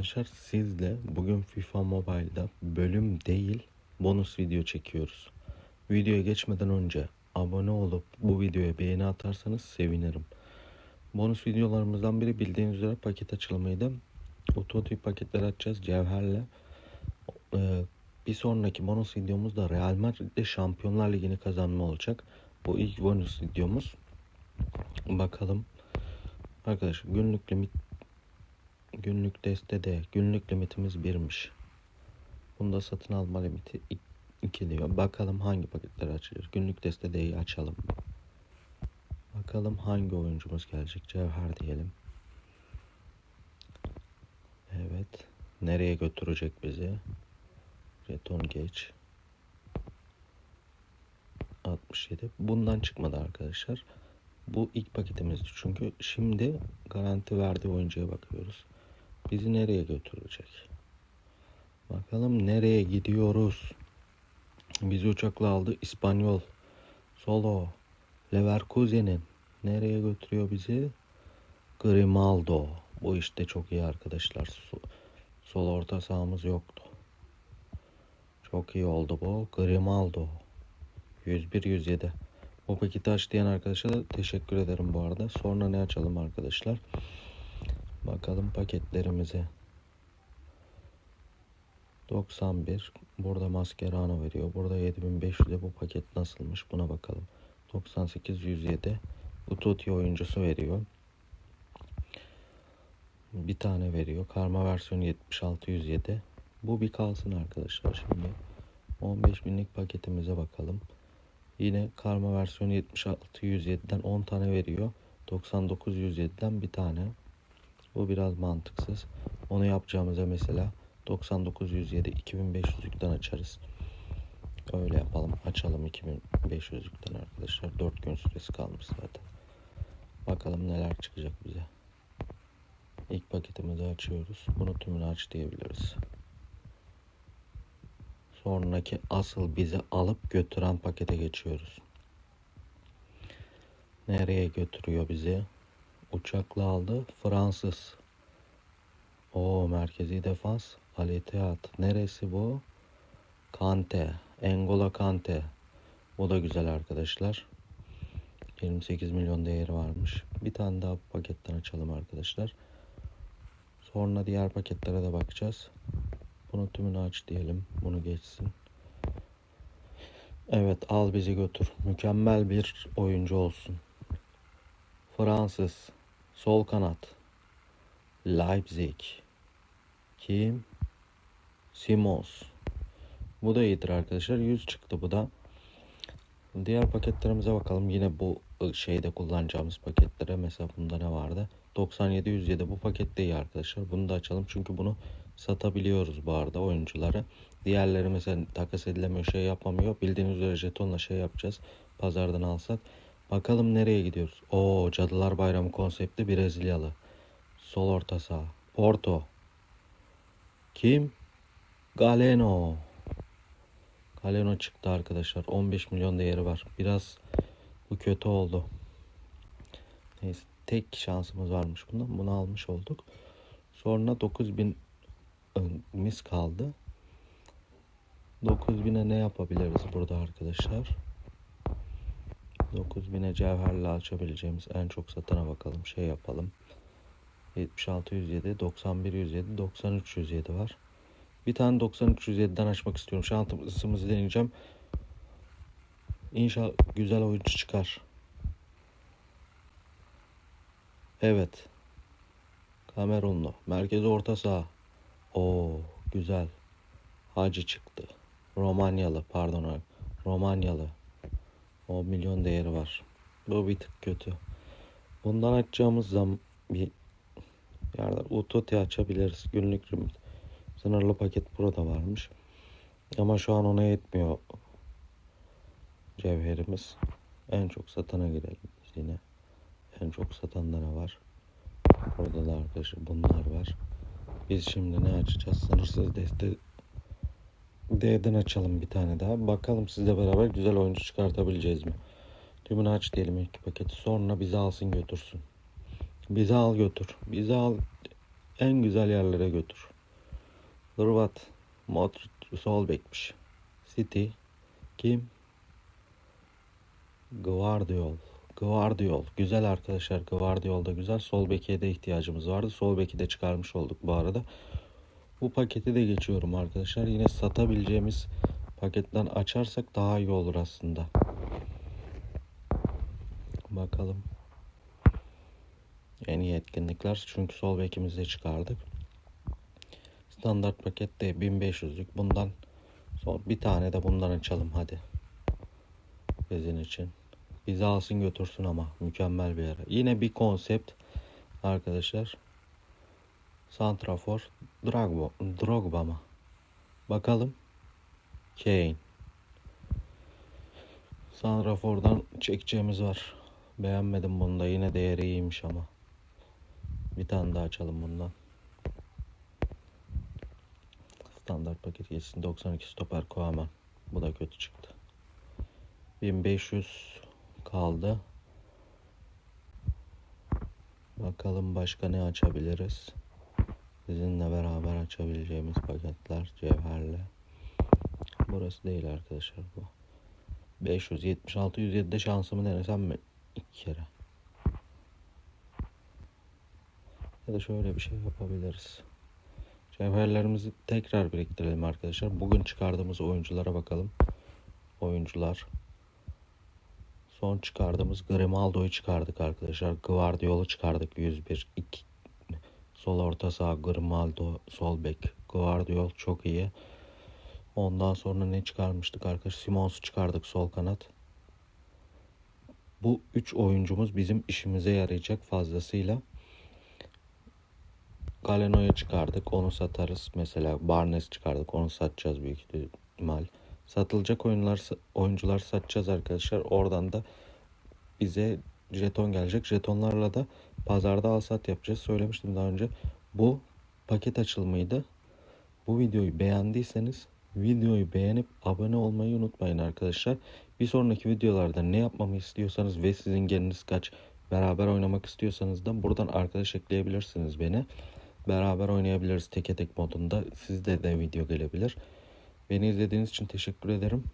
arkadaşlar sizle bugün FIFA Mobile'da bölüm değil bonus video çekiyoruz. Videoya geçmeden önce abone olup bu videoya beğeni atarsanız sevinirim. Bonus videolarımızdan biri bildiğiniz üzere paket açılımıydı. Otomotiv paketleri açacağız Cevher'le. Ee, bir sonraki bonus videomuz da Real Madrid'de Şampiyonlar Ligi'ni kazanma olacak. Bu ilk bonus videomuz. Bakalım. Arkadaşlar günlük limit Günlük destede günlük limitimiz birmiş. Bunda satın alma limiti 2 diyor. Bakalım hangi paketleri açacağız. Günlük destedeyi açalım. Bakalım hangi oyuncumuz gelecek. Cevher diyelim. Evet. Nereye götürecek bizi? Jeton geç. 67. Bundan çıkmadı arkadaşlar. Bu ilk paketimizdi çünkü şimdi garanti verdiği oyuncuya bakıyoruz. Bizi nereye götürecek? Bakalım nereye gidiyoruz? Bizi uçakla aldı İspanyol. Solo. Leverkusen'in. Nereye götürüyor bizi? Grimaldo. Bu işte çok iyi arkadaşlar. Sol, orta sahamız yoktu. Çok iyi oldu bu. Grimaldo. 101-107. Bu paketi aç diyen arkadaşa da teşekkür ederim bu arada. Sonra ne açalım arkadaşlar? Bakalım paketlerimize. 91. Burada Mascherano veriyor. Burada 7500'e bu paket nasılmış buna bakalım. 98 107. Utotti oyuncusu veriyor. Bir tane veriyor. Karma versiyonu 76 107. Bu bir kalsın arkadaşlar şimdi. 15 binlik paketimize bakalım. Yine karma versiyonu 76 107'den 10 tane veriyor. 99 107'den bir tane. Bu biraz mantıksız. Onu yapacağımıza mesela 99 107 2500'lükten açarız. Öyle yapalım. Açalım 2500'lükten arkadaşlar. 4 gün süresi kalmış zaten. Bakalım neler çıkacak bize. İlk paketimizi açıyoruz. Bunu tümünü aç diyebiliriz. Sonraki asıl bizi alıp götüren pakete geçiyoruz. Nereye götürüyor bizi? Uçakla aldı. Fransız. O merkezi defans. Aliteat. Neresi bu? Kante. Engola Kante. Bu da güzel arkadaşlar. 28 milyon değeri varmış. Bir tane daha paketten açalım arkadaşlar. Sonra diğer paketlere de bakacağız. Bunu tümünü aç diyelim. Bunu geçsin. Evet al bizi götür. Mükemmel bir oyuncu olsun. Fransız. Sol kanat. Leipzig. Kim? Simons. Bu da iyidir arkadaşlar. 100 çıktı bu da. Diğer paketlerimize bakalım. Yine bu şeyde kullanacağımız paketlere. Mesela bunda ne vardı? 97 107 bu paket de iyi arkadaşlar. Bunu da açalım. Çünkü bunu satabiliyoruz bu arada oyuncuları. Diğerleri mesela takas edilemiyor şey yapamıyor. Bildiğiniz üzere jetonla şey yapacağız. Pazardan alsak. Bakalım nereye gidiyoruz. Oo Cadılar Bayramı konsepti Brezilyalı. Sol orta saha. Porto. Kim? Galeno. Galeno çıktı arkadaşlar. 15 milyon değeri var. Biraz bu kötü oldu. Neyse tek şansımız varmış bundan. Bunu almış olduk. Sonra 9000 mis kaldı. 9000'e ne yapabiliriz burada arkadaşlar? 9000'e cevherle açabileceğimiz en çok satana bakalım. Şey yapalım. 76 107, 91 107, 93 107 var. Bir tane 93 107'den açmak istiyorum. Şansımızı deneyeceğim. İnşallah güzel oyuncu çıkar. Evet. Kamerunlu. Merkezi orta saha. Oo güzel. Hacı çıktı. Romanyalı pardon. Romanyalı. O milyon değeri var. Bu bir tık kötü. Bundan açacağımız zaman bir yerden Utotti açabiliriz. Günlük limit. Sınırlı paket burada varmış. Ama şu an ona yetmiyor cevherimiz. En çok satana girelim yine. En çok satanlara var. Burada da arkadaşlar bunlar var. Biz şimdi ne açacağız? Sınırsız deste D'den açalım bir tane daha. Bakalım sizle beraber güzel oyuncu çıkartabileceğiz mi? Tümünü aç diyelim ilk paketi. Sonra bizi alsın götürsün. Bizi al götür. Bizi al. en güzel yerlere götür. Hırvat. Modric sol bekmiş. City. Kim? Guardiol. Guardiol. Güzel arkadaşlar. Guardiol da güzel. Sol beke de ihtiyacımız vardı. Sol beki de çıkarmış olduk bu arada. Bu paketi de geçiyorum arkadaşlar. Yine satabileceğimiz paketten açarsak daha iyi olur aslında. Bakalım. En iyi etkinlikler. Çünkü sol bekimizi de çıkardık. Standart pakette 1500'lük. Bundan son bir tane de bundan açalım hadi. Sizin için. Bizi alsın götürsün ama mükemmel bir yere. Yine bir konsept arkadaşlar. Santrafor Drogba, Drogba mı? Bakalım. Kane. Santrafor'dan çekeceğimiz var. Beğenmedim bunu da. Yine değeri iyiymiş ama. Bir tane daha açalım bundan. Standart paket geçsin. 92 stoper Koaman. Bu da kötü çıktı. 1500 kaldı. Bakalım başka ne açabiliriz. Sizinle beraber açabileceğimiz paketler cevherle. Burası değil arkadaşlar bu. 576 107'de şansımı denesem mi? İki kere. Ya da şöyle bir şey yapabiliriz. Cevherlerimizi tekrar biriktirelim arkadaşlar. Bugün çıkardığımız oyunculara bakalım. Oyuncular. Son çıkardığımız Grimaldo'yu çıkardık arkadaşlar. Guardiola'yı çıkardık 101. 2. Sol orta saha Grimaldo, sol bek Guardiol çok iyi. Ondan sonra ne çıkarmıştık arkadaşlar? Simons'u çıkardık sol kanat. Bu 3 oyuncumuz bizim işimize yarayacak fazlasıyla. Galeno'yu çıkardık. Onu satarız. Mesela Barnes çıkardık. Onu satacağız büyük ihtimal. Satılacak oyunlar, oyuncular satacağız arkadaşlar. Oradan da bize jeton gelecek. Jetonlarla da pazarda al sat yapacağız. Söylemiştim daha önce. Bu paket açılımıydı. Bu videoyu beğendiyseniz videoyu beğenip abone olmayı unutmayın arkadaşlar. Bir sonraki videolarda ne yapmamı istiyorsanız ve sizin geniniz kaç beraber oynamak istiyorsanız da buradan arkadaş ekleyebilirsiniz beni. Beraber oynayabiliriz teke tek modunda. Sizde de video gelebilir. Beni izlediğiniz için teşekkür ederim.